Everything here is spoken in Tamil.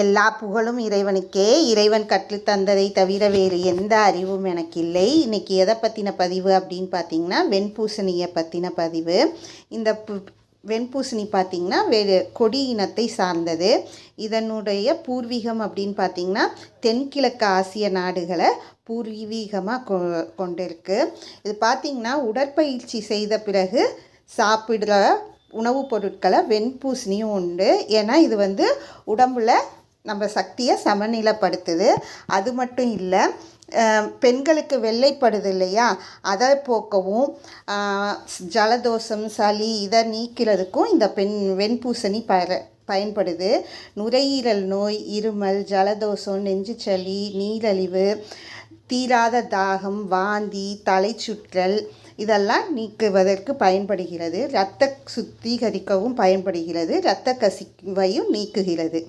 எல்லா புகழும் இறைவனுக்கே. இறைவன் கற்றுத்தந்ததை தவிர வேறு எந்த அறிவும் எனக்கு இல்லை இன்றைக்கி எதை பற்றின பதிவு அப்படின்னு பார்த்தீங்கன்னா வெண்பூசணியை பற்றின பதிவு. இந்த வெண்பூசணி பார்த்திங்கன்னா வேறு கொடி இனத்தை சார்ந்தது. இதனுடைய பூர்வீகம் அப்படின்னு பார்த்திங்கன்னா தென்கிழக்கு ஆசிய நாடுகளை பூர்வீகமாக கொ கொண்டிருக்கு. இது பார்த்திங்கன்னா உடற்பயிற்சி செய்த பிறகு சாப்பிடுற உணவுப் பொருட்களை வெண்பூசணியும் உண்டு. ஏன்னா இது வந்து உடம்புல நம்ம சக்தியை சமநிலைப்படுத்துது. அது மட்டும் இல்லை பெண்களுக்கு வெள்ளைப்படுது இல்லையா? அதை போக்கவும் ஜலதோஷம் சளி இதை நீக்கிறதுக்கும் இந்த பெண் வெண்பூசணி பர பயன்படுது. நுரையீரல் நோய் இருமல் ஜலதோஷம் நெஞ்சு சளி நீரழிவு தீராத தாகம் வாந்தி தலை சுற்றல் இதெல்லாம் நீக்குவதற்கு பயன்படுகிறது. இரத்த சுத்திகரிக்கவும் பயன்படுகிறது. இரத்த கசிவையும் நீக்குகிறது.